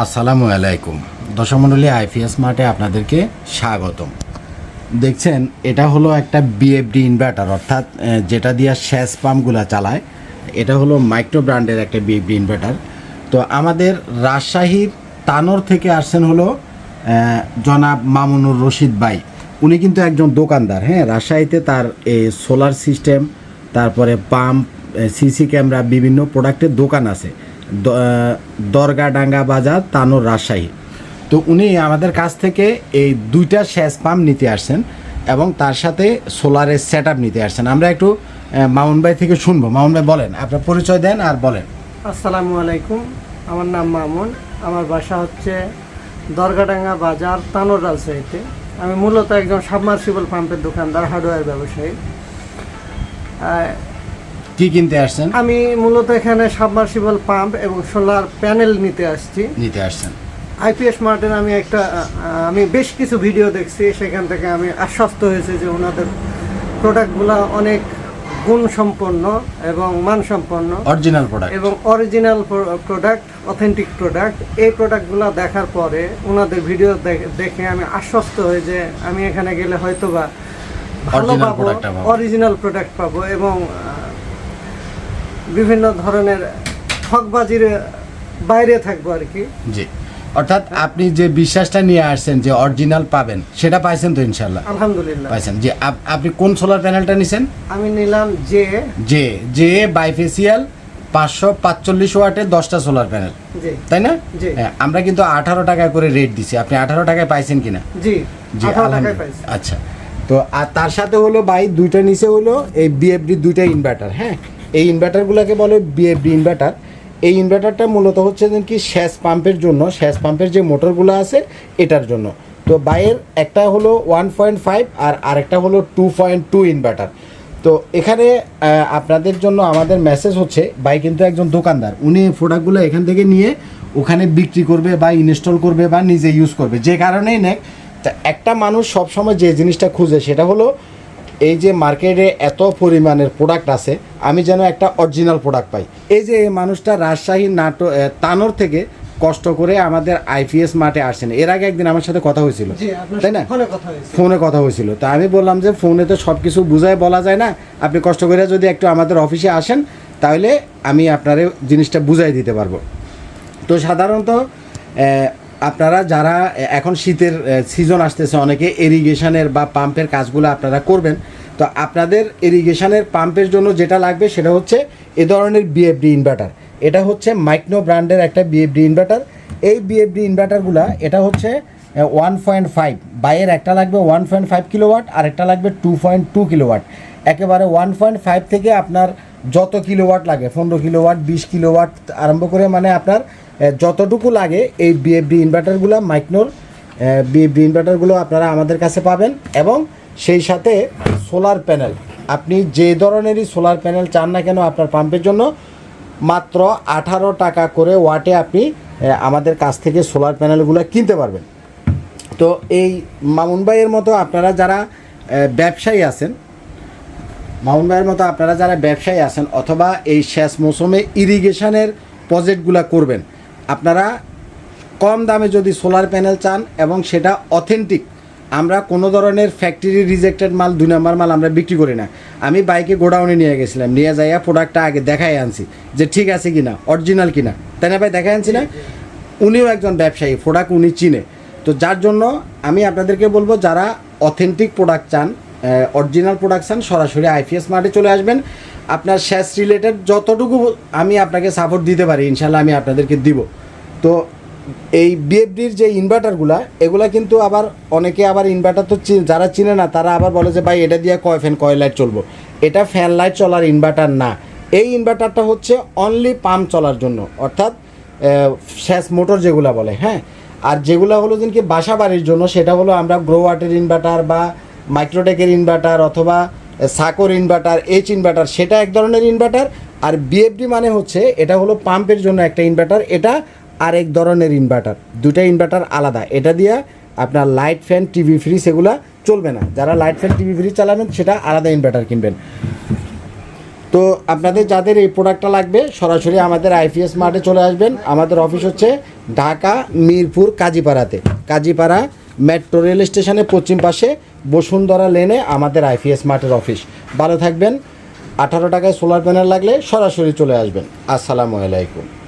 আসসালামু আলাইকুম। দর্শক মণ্ডলী আইপিএস মার্টে আপনাদেরকে স্বাগতম। দেখছেন, এটা হলো একটা বিএফডি ইনভার্টার অর্থাৎ যেটা দিয়ে শ্যাস পাম্পগুলো চালায়। এটা হলো মাইক্রো ব্র্যান্ডের একটা বিএফডি ইনভার্টার তো আমাদের রাজশাহীর তানোর থেকে আসছেন হলো জনাব মামুনুর রশিদ ভাই। উনি কিন্তু একজন দোকানদার হ্যাঁ? রাজশাহীতে তার এই সোলার সিস্টেম তারপরে পাম্প সিসি ক্যামেরা বিভিন্ন প্রোডাক্টের দোকান আছে। দরগাডাঙ্গা বাজার তানোর রাজশাহী। তো উনি আমাদের কাছ থেকে এই দুইটা শ্যাস পাম্প নিতে আসছেন এবং তার সাথে সোলারের সেট নিতে আসছেন। আমরা একটু মামুন ভাই থেকে শুনব। মামুন ভাই, বলেন, আপনার পরিচয় দেন আর বলেন। আসসালামু আলাইকুম, আমার নাম মামুন। আমার বাসা হচ্ছে দরগাডাঙ্গা বাজার তানোর রাজশাহীতে। আমি মূলত একজন সাবমার্সিবল পাম্পের দোকানদার, হার্ডওয়্যার ব্যবসায়ী। কি কিনতে আসছেন? আমি মূলত এখানে সাবমার্সিবল পাম্প এবং সোলার প্যানেল নিতে আসছি। নিতে আসছেন। আইপিএস মার্টের আমি একটা আমি বেশ কিছু ভিডিও দেখছি। সেখান থেকে আমি আশ্বস্ত হয়েছে যে ওনাদের প্রোডাক্টগুলো অনেক গুণসম্পন্ন এবং মানসম্পন্ন। অরিজিনাল প্রোডাক্ট এবং অরিজিনাল প্রোডাক্ট অথেন্টিক প্রোডাক্ট এই প্রোডাক্টগুলো দেখার পরে ওনাদের ভিডিও দেখে আমি আশ্বস্ত হই যে আমি এখানে গেলে হয়তো বা ভালো পাবো। অরিজিনাল প্রোডাক্ট পাবো এবং বিভিন্ন ধরনের ঠকবাজির বাইরে থাকব আর কি। জি। অর্থাৎ আপনি যে বিশ্বাসটা নিয়ে আসছেন যে অরিজিনাল পাবেন সেটা পাইছেন তো ইনশাল্লাহ আলহামদুলিল্লাহ। পাইছেন। যে আপনি কোন সোলার প্যানেলটা নিছেন? আমি নিলাম যে যে যে বাইফেসিয়াল পাঁচশো পাঁচচল্লিশ ওয়াটের দশটা সোলার প্যানেল জি। তাই না? জি। হ্যাঁ, আমরা কিন্তু আঠারো টাকা করে রেট দিছি। আপনি আঠারো টাকায় পাইছেন কিনা? জি জি আচ্ছা। তো আর তার সাথে হলো বাই দুইটা নিচে হলো এই বিএফডি দুইটা ইনভার্টার হ্যাঁ? এই ইনভার্টারগুলোকে বলে বিএফডি ইনভার্টার এই ইনভার্টারটা মূলত হচ্ছে কি শ্যাস পাম্পের জন্য শ্যাস পাম্পের যে মোটরগুলো আছে, এটার জন্য। তো বাইয়ের একটা হলো ওয়ান পয়েন্ট ফাইভ আর আরেকটা হলো টু পয়েন্ট টু ইনভার্টার তো এখানে আপনাদের জন্য আমাদের মেসেজ হচ্ছে বাই কিন্তু একজন দোকানদার, উনি প্রোডাক্টগুলো এখান থেকে নিয়ে ওখানে বিক্রি করবে বা ইনস্টল করবে বা নিজে ইউজ করবে। যে কারণেই নেক একটা মানুষ সবসময় যে জিনিসটা খুঁজে, সেটা হলো এই যে মার্কেটে এত পরিমাণের প্রোডাক্ট আছে আমি যেন একটা অরিজিনাল প্রোডাক্ট পাই। এই যে এই মানুষটা রাজশাহী নাটো তানোর থেকে কষ্ট করে আমাদের আইপিএস মাঠে আসছেন। এর আগে একদিন আমার সাথে কথা হয়েছিল। তাই না? ফোনে কথা হয়েছিল। তা আমি বললাম যে ফোনে তো সব কিছু বুঝায় বলা যায় না। আপনি কষ্ট করে যদি একটু আমাদের অফিসে আসেন তাহলে আমি আপনারে জিনিসটা বুঝাই দিতে পারব। তো সাধারণত আপনারা যারা এখন শীতের সিজন আসতেছে অনেকে এরিগেশনের বা পাম্পের কাজগুলো আপনারা করবেন। তো আপনাদের এরিগেশনের পাম্পের জন্য যেটা লাগবে সেটা হচ্ছে এ ধরনের বিএফডি ইনভার্টার এটা হচ্ছে মাইক্রো ব্র্যান্ডের একটা বিএফডি ইনভার্টার এই বিএফডি ইনভার্টারগুলা এটা হচ্ছে ওয়ান পয়েন্ট ফাইভ বাইয়ের একটা লাগবে ওয়ান পয়েন্ট ফাইভ কিলোওয়াট আর একটা লাগবে টু পয়েন্ট টু কিলোওয়াট একেবারে ওয়ান পয়েন্ট ফাইভ থেকে আপনার যত কিলোওয়াট লাগে, পনেরো কিলোওয়াট বিশ কিলোওয়াট আরম্ভ করে মানে আপনার যতটুকু লাগে এই বিএফডি ইনভার্টারগুলো মাইক্রোর বিএফডি ইনভার্টারগুলো আপনারা আমাদের কাছে পাবেন এবং সেই সাথে সোলার প্যানেল আপনি যে ধরনেরই সোলার প্যানেল চান না কেন আপনার পাম্পের জন্য, মাত্র আঠারো টাকা করে ওয়াটে আপনি আমাদের কাছ থেকে সোলার প্যানেলগুলো কিনতে পারবেন। তো এই মামুন ভাইয়ের মতো আপনারা যারা ব্যবসায়ী আছেন, মামুন ভাইয়ের মতো আপনারা যারা ব্যবসায়ী আছেন, অথবা এই শেষ মৌসুমে ইরিগেশনের প্রজেক্টগুলো করবেন আপনারা কম দামে যদি সোলার প্যানেল চান এবং সেটা অথেন্টিক আমরা কোনো ধরনের ফ্যাক্টরি রিজেক্টেড মাল, দুই নম্বর মাল আমরা বিক্রি করি না। আমি বাইকে গোডাউনে নিয়ে গেছিলাম, নিয়ে যাইয়া প্রোডাক্টটা আগে দেখাই আনছি, যে ঠিক আছে কিনা অরিজিনাল কিনা। তাই না ভাই দেখাই আনছি না? উনিও একজন ব্যবসায়ী প্রোডাক্ট উনি চিনে। তো যার জন্য আমি আপনাদেরকে বলব, যারা অথেন্টিক প্রোডাক্ট চান অরিজিনাল প্রোডাক্ট চান সরাসরি আইপিএস মার্টে চলে আসবেন। আপনার শেষ রিলেটেড যতটুকু আমি আপনাকে সাপোর্ট দিতে পারি ইনশাল্লাহ আমি আপনাদেরকে দিব। তো এই বিএফডির যে ইনভার্টারগুলা এগুলা কিন্তু আবার অনেকে আবার ইনভার্টার তো যারা চিনে না, তারা আবার বলে যে, ভাই, এটা দিয়ে কয় ফ্যান কয় লাইট চলবো? এটা ফ্যান লাইট চলার ইনভার্টার না। এই ইনভার্টারটা হচ্ছে অনলি পাম্প চলার জন্য, অর্থাৎ শ্যাস মোটর যেগুলা বলে হ্যাঁ? আর যেগুলো হলো যেন কি বাসা বাড়ির জন্য, সেটা হলো আমরা গ্রো ওয়াটের ইনভার্টার বা মাইক্রোটেকের ইনভার্টার অথবা সাকোর ইনভার্টার এইচ ইনভার্টার সেটা এক ধরনের ইনভার্টার আর বিএফডি মানে হচ্ছে, এটা হলো পাম্পের জন্য একটা ইনভার্টার এটা আর এক ধরনের ইনভার্টার দুটা ইনভার্টার আলাদা। এটা দিয়ে আপনার লাইট ফ্যান টিভি ফ্রিজ এগুলা চলবে না। যারা লাইট ফ্যান টিভি ফ্রিজ চালাবেন, সেটা আলাদা ইনভার্টার কিনবেন। তো আপনাদের যাদের এই প্রোডাক্টটা লাগবে, সরাসরি আমাদের আইপিএস মার্টে চলে আসবেন। আমাদের অফিস হচ্ছে ঢাকা, মিরপুর, কাজীপাড়াতে। কাজীপাড়া মেট্রো রেল স্টেশনের পশ্চিম পাশে বসুন্ধরা লেনে আমাদের আইপিএস মার্টের অফিস। ভালো থাকবেন। আঠারো টাকায় সোলার প্যানেল লাগলে সরাসরি চলে আসবেন। আসসালামু আলাইকুম।